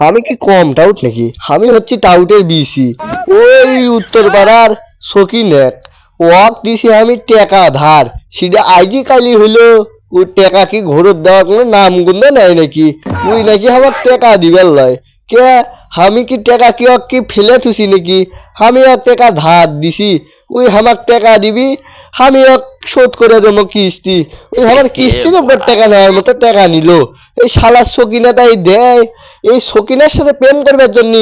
আমি কি কম টাউট নাকি? আমি হচ্ছি টাউটের বিসি ওই উত্তর পাড়ার সকিনেক ওয়াক দিছি আমি টেকা ধার। সেটা আইজি কালি হইল ওই টেকা কি ঘোরত দেওয়ার কোনো নাম গুন্দ নাই নাকি? ওই নাকি আমার টেকা দিবার লয়। কে? আমি কি টেকা কি কি ফেলে থুছি নাকি? আমি ওকে টেকা ধার দিছি। ওই আমার টেকা দিবি, আমি ওকে শোধ করে দেবো কিস্তি। ওই আমার কিস্তির উপর টাকা নেওয়ার মতো টাকা নিল। এই শালার সকিনা তাই দেয়। এই সকিনার সাথে প্রেম করবার জন্য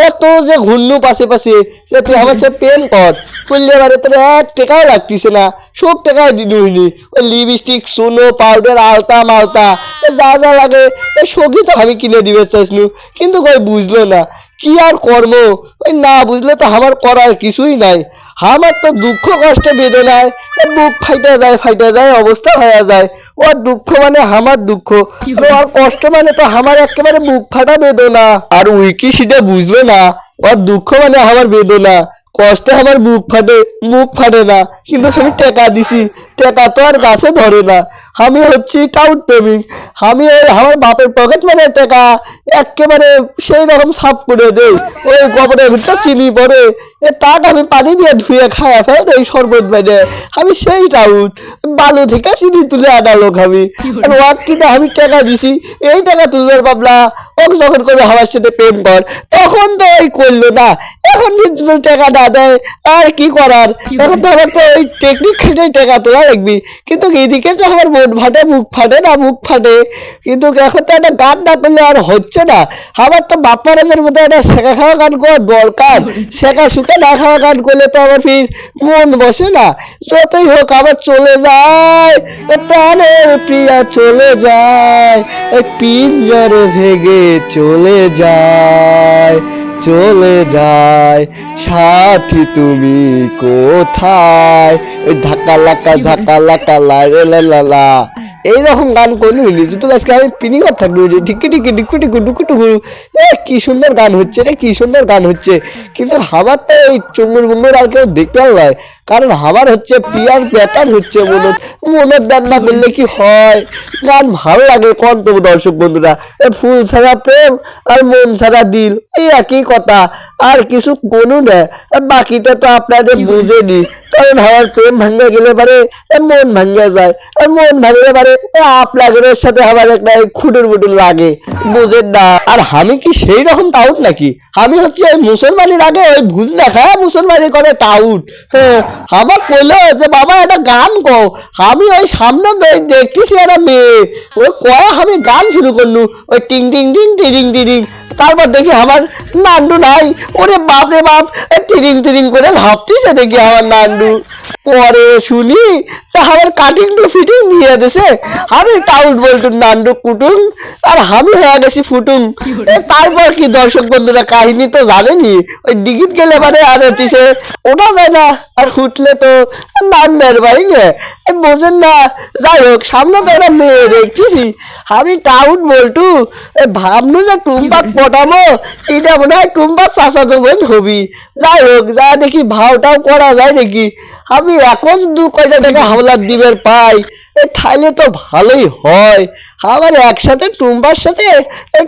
কত যে ঘূর্ণু পাশে পাশে। সে তুই আমার সাথে প্রেম কর। করলে এবারে তোর এক টাকাও লাগতিছে না। সব টাকায় দিনু হইনি। ওই লিপস্টিক সুনো পাউডার আলতা মালতা যা যা লাগে এই সগি তো আমি কিনে দিবে চাইছনু কিন্তু কই বুঝলো না। কি আর কর্ম ওই না বুঝলে তো আমার করার কিছুই নাই। আমার তো দুঃখ কষ্ট বেদনায় বুক ফাইটা যায় ফাইটা যায় অবস্থা হয়ে যায়। ওর দুঃখ মানে আমার দুঃখ। আর ওর কষ্ট মানে তো আমার একেবারে বুক ফাটা বেদনা। আর উইকি সেটা বুঝলো না? ওর দুঃখ মানে আমার বেদনা। কষ্টে আমার বুক ফাটে মুখ ফাটে না। কিন্তু আমি টাকা দিছি। টাকা তো আর গাছে ধরে না। আমি হচ্ছি টাউট প্রেমিক। আমি আমার বাপের পকেট মানে টাকা একেবারে সেই রকম সাফ করে দেই। ওই গোবরের ভিতরে চিনি পরে এ তাক আমি পানি দিয়ে ধুয়ে খায়া ফেলে দেই শরবত বেড়ে আমি সেই টাউট বালু থেকে চিনি তুলে আনা লোক আমি। আর ওয়াক কিনা আমি টাকা দিছি। এই টাকা তুলবার পাবলা। ওক যখন করে আমার সাথে প্রেম কর, তখন তো ওই করল না। এখন টাকা না দেয়, আর কি করার? এখন তো আমার তো ওই টেকনিক খেটে টাকা তোলা লাগবি কিন্তু এদিকে যে আমার মন ফাটে, মুখ ফাটে না, মুখ ফাটে। কিন্তু এখন তো একটা গান না করলে আর হচ্ছে না। আমার তো বাপ্পারাজের মধ্যে একটা শেখা খাওয়া গান করার দরকার। শেখা শুকে না খাওয়া গান করলে তো আমার ফির মন বসে না। যতই হোক আবার চলে যায় প্রাণের প্রিয়া চলে যায় পিঞ্জরে ভেগে চলে যায়। চলে যায়। সাথী তুমি কোথায়? ওই ধাক্কা লাকা ধাক্কা লাকা লা রে লা লা লা। এইরকম গান করলে হইলি তুই তো আজকে আমি পিনি কথা থাকবি ঢিকি ঢিকি ঢিকু ঢিকু। ডুকু টুকু এ কি সুন্দর গান হচ্ছে রে কি সুন্দর গান হচ্ছে। কিন্তু আমার তো এই চুমুর মুমুর আর কেউ দেখতে পারবে কারণ আমার হচ্ছে পিয়ার প্যাটার্ন হচ্ছে মনে মনের দান না করলে কি হয়? গান ভালো লাগে কোন তো দর্শক বন্ধুরা? ফুল ছাড়া প্রেম আর মন ছাড়া দিল এই একই কথা। আর কিছু কোনো না বাকিটা তো আপনাদের বুঝেনি। কারণ আমার প্রেম ভাঙ্গে গেলে পারে মন ভাঙ্গে যায়। আর মন ভাঙলে পারে আপনাদের সাথে আমার একটা খুঁটুর বুটুর লাগে। বুঝেন না। আর আমি কি সেই রকম টাউট নাকি? আমি হচ্ছে ওই মুসলমানের আগে ওই ভুজ না দেখা মুসলমানি করে টাউট হ্যাঁ আমার কইলো যে, বাবা, একটা গান কও। আমি ওই সামনে দেখতেছি একটা মেয়ে। ওই কয়া, আমি গান শুরু করলু। ওই টিং টিং টিং, টিরিং টিরিং। তারপর দেখি আমার নান্ডু নাই। ওরে বাপ বাপ টিরিং টিরিং করে ভাবতেছে দেখি আমার নান্ডু পরে শুনি আমার কাটিং টু ফিটিং নিয়ে দিছে। আমি টাউট বলটুন নান্ডু কুটুং আর আমি হয়ে গেছি ফুটুং এ তারপর কি দর্শক বন্ধুরা, কাহিনী তো জানেনি? ওই ডিগিট গেলে মানে আর হচ্ছে ওটা যায় না, আর ফুটলে তো নাম না। এ বোঝেন না, যাই হোক, সামনে তো একটা মেয়ে দেখছি আমি টাউট বলটু ভাবনু যে টুম্পাক পটামো এটা মনে হয় টুম্পাক চাষা দেবেন হবি। যাই হোক, যা দেখি ভাওটাও করা যায় নাকি? আমি এখন দু কয়টা টাকা হাওলাত দিবের পাই। ঠাইলে তো ভালোই হয়। আমার একসাথে টুম্বার সাথে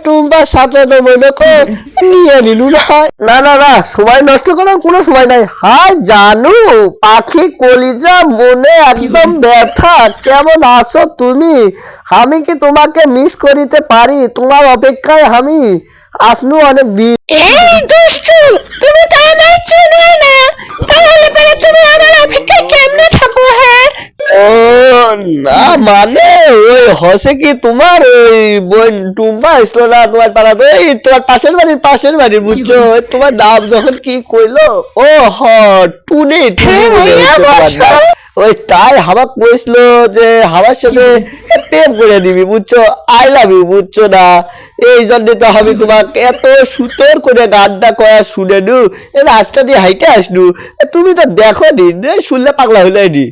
টুম্বার সাথে তো মনে কর নিয়ে নিলু না। না না সময় নষ্ট করার কোনো সময় নাই। হাই জানু, পাখি কলিজা, মনে একদম ব্যথা। কেমন আছো তুমি? আমি কি তোমাকে মিস করিতে পারি? তোমার অপেক্ষায় আমি আসনু অনেক দিন। এই দুষ্টু তুমি তো আমায় চিনোই না। তাহলে পরে তুমি আমার অপেক্ষায় কেমনে থাকো হ্যাঁ? ও না মানে ওই হসে কি তোমার ওই বোন টুম্পা আসলো না তোমার পাড়াতে? এই তোমার পাশের বাড়ির পাশের বুঝছ? তোমার নাম যখন কি কইলো? ও হ টুনি টুনি হ্যাঁ, বলে। ওই তাই হামাক কইছিল যে হামার সাথে প্রেম করে দিবি বুঝছ? আই লাভ ইউ বুঝছ না? এই জন্য তো আমি তোমাকে এত সুতোর করে গানটা কয়া শুনে নু রাস্তা দিয়ে হাইটে আসনু। তুমি তো দেখো নি শুনলে পাগলা হইলে নি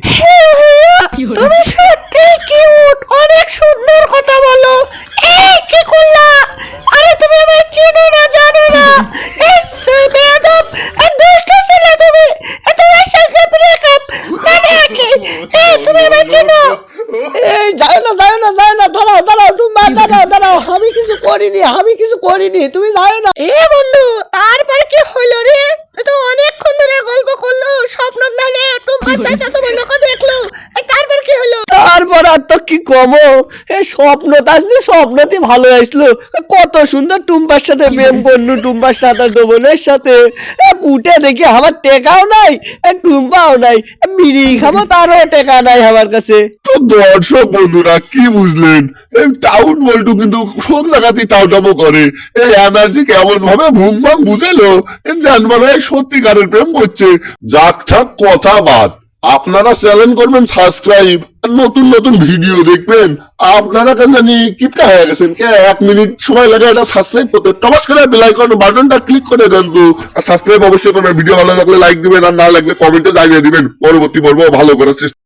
তুমি সত্যি কিউট অনেক সুন্দর কথা বলো এই কি করলা আরে তুমি আমায় চিনো না জানো না এই সে বেয়াদব এই দুষ্ট ছেলে তুমি এ তোমার সাথে ব্রেকআপ মানে কি এই তুমি আমায় চিনো এই যাও না যাও না যাও না দাঁড়াও দাঁড়াও তুমি দাঁড়াও দাঁড়াও আমি কিছু করিনি আমি কিছু করিনি তুমি জানো না। এ বন্ধু তারপর কি হলো রে? তো অনেকক্ষণ ধরে গল্প করল স্বপ্ন নালে বাচ্চা চাচা তোমার লোক দেখল এই তারপর কি হলো তারপর আর তো কি কমো এ স্বপ্ন তো আসলে স্বপ্নতে ভালো আসলো কত সুন্দর টুম্বার সাথে প্রেম করলু টুম্বার সাথে ডোবনের সাথে। এ কুটে দেখি আমার টেকাও নাই এ টুম্পাও নাই এ বিড়ি খাব তারও টেকা নাই আমার কাছে। তো দর্শক বন্ধুরা কি বুঝলেন? এই টাউট বল্টু কিন্তু সন্ধ্যাঘাতি টাউটামো করে। এই এনার্জি কেমন ভাবে ভুম ভাম বুঝেলো জানবার সত্যিকারের প্রেম করছে। যাক ঠাক কথা বাদ। আপনারা চ্যানেল করবেন সাবস্ক্রাইব নতুন নতুন ভিডিও দেখবেন। আপনারা কেন জানি কিপটা হয়ে গেছেন, কে? এক মিনিট সময় লাগে, এটা সাবস্ক্রাইব করতে। টমাস করে বেল আইকন বাটনটা ক্লিক করে দেন তো। আর সাবস্ক্রাইব অবশ্যই করবেন ভিডিও ভালো লাগলে লাইক দিবেন, আর না লাগলে কমেন্টে জানিয়ে দিবেন। পরবর্তী পর্ব ভালো করার চেষ্টা